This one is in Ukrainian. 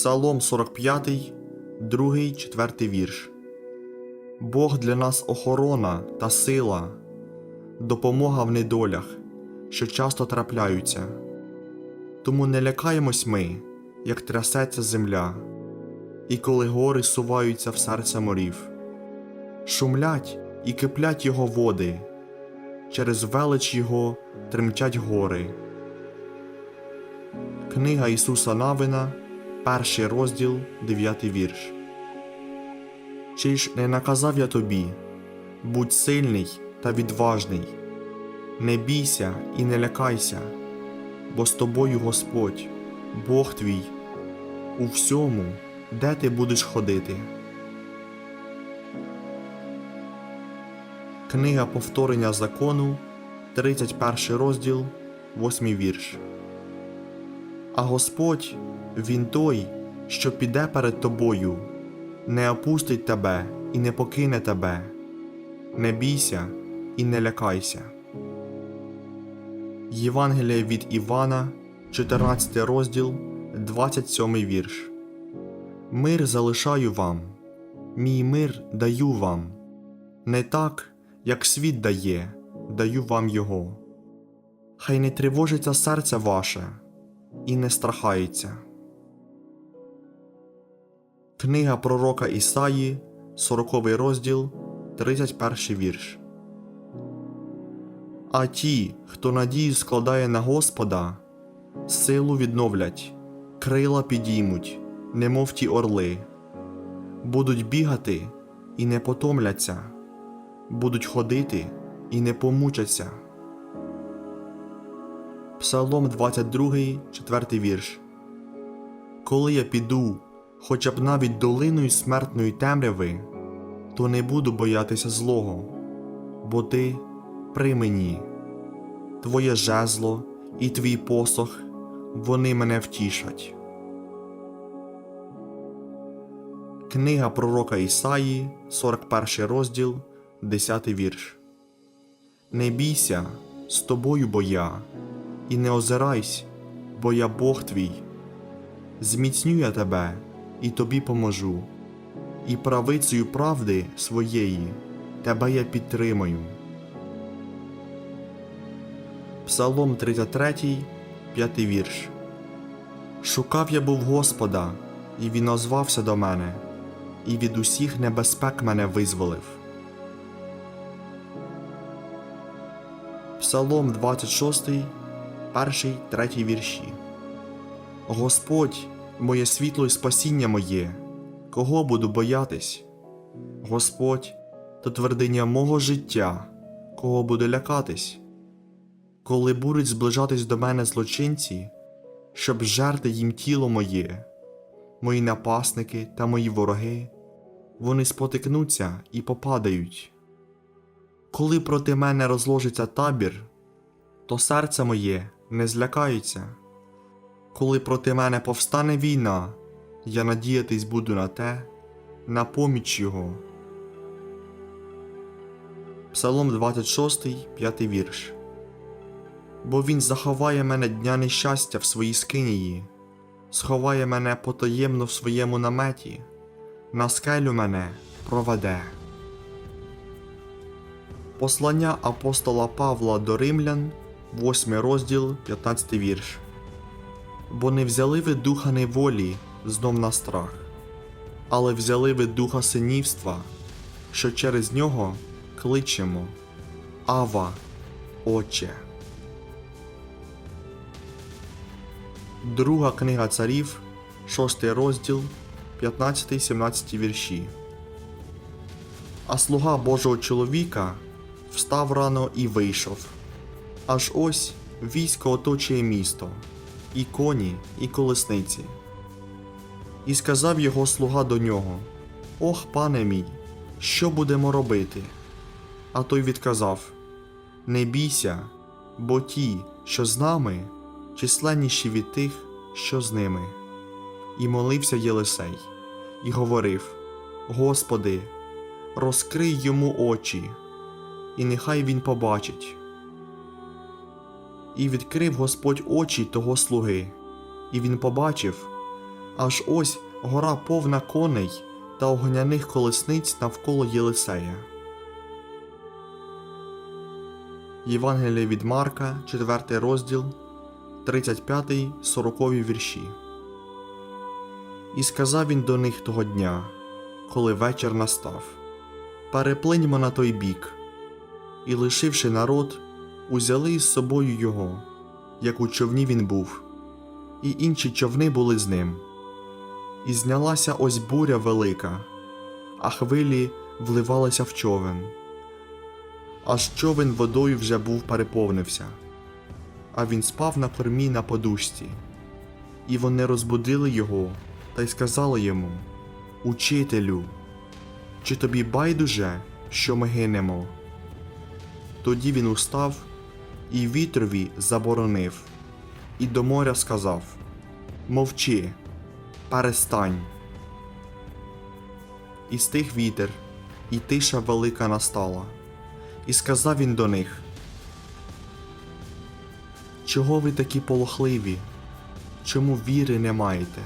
Псалом 45, 2, 4 вірш. Бог для нас охорона та сила, допомога в недолях, що часто трапляються. Тому не лякаємось ми, як трясеться земля, і коли гори суваються в серце морів, шумлять і киплять його води, через велич його тремтять гори. Книга Ісуса Навина, перший розділ, дев'ятий вірш. Чи ж не наказав я тобі, будь сильний та відважний, не бійся і не лякайся, бо з тобою Господь, Бог твій, у всьому, де ти будеш ходити. Книга повторення закону, 31 розділ, 8 вірш. А Господь, Він той, що піде перед тобою, не опустить тебе і не покине тебе. Не бійся і не лякайся. Євангеліє від Івана, 14 розділ, 27 вірш. Мир залишаю вам, мій мир даю вам, не так, як світ дає, даю вам його. Хай не тривожиться серце ваше і не страхається. Книга пророка Ісаї, 40 розділ, 31 вірш. А ті, хто надію складає на Господа, силу відновлять, крила підіймуть, немов ті орли, будуть бігати і не потомляться, будуть ходити і не помучаться. Псалом 22, 4 вірш. Коли я піду, хоча б навіть долиною смертної темряви, то не буду боятися злого, бо ти при мені, твоє жезло і твій посох, вони мене втішать. Книга пророка Ісаї, 41 розділ, 10 вірш. Не бійся, з тобою бо я, і не озирайсь, бо я Бог твій. Зміцню я тебе і тобі поможу, і правицею правди своєї тебе я підтримаю. Псалом 33, 5 вірш. Шукав я був Господа, і він озвався до мене, і від усіх небезпек мене визволив. Псалом 26, 1, 3 вірші. Господь, моє світло і спасіння моє, кого буду боятись? Господь, то твердиня мого життя, кого буду лякатись? Коли будуть зближатись до мене злочинці, щоб жерти їм тіло моє, мої напасники та мої вороги, вони спотикнуться і попадають. Коли проти мене розложиться табір, то серце моє не злякається. Коли проти мене повстане війна, я надіятись буду на те, на поміч Його. Псалом 26, 5 вірш. Бо він заховає мене дня нещастя в своїй скинії, сховає мене потаємно в своєму наметі, на скелю мене проведе. Послання апостола Павла до Римлян, 8 розділ, 15 вірш. Бо не взяли ви духа неволі знов на страх, але взяли ви духа синівства, що через нього кличемо Ава, Отче. Друга книга царів, 6 розділ, 15-17 вірші. А слуга Божого чоловіка встав рано і вийшов. Аж ось військо оточує місто, і коні, і колесниці. І сказав його слуга до нього: Ох, пане мій, що будемо робити? А той відказав: Не бійся, бо ті, що з нами, численніші від тих, що з ними. І молився Єлисей, і говорив: Господи, розкрий йому очі, і нехай він побачить. І відкрив Господь очі того слуги, і він побачив, Аж ось гора повна коней та огняних колесниць навколо Єлисея. Євангеліє від Марка, 4 розділ, 35-40 вірші. І сказав він до них того дня, коли вечір настав: Переплиньмо на той бік. І, лишивши народ, узяли із собою його, як у човні він був, і інші човни були з ним. І знялася ось буря велика, а хвилі вливалися в човен. Аж човен водою вже був переповнився, а він спав на кормі на подушці. І вони розбудили його та й сказали йому: Учителю, чи тобі байдуже, що ми гинемо? Тоді він устав і вітрові заборонив, і до моря сказав: Мовчи, перестань. І стих вітер, і тиша велика настала. І сказав він до них: Чого ви такі полохливі? Чому віри не маєте?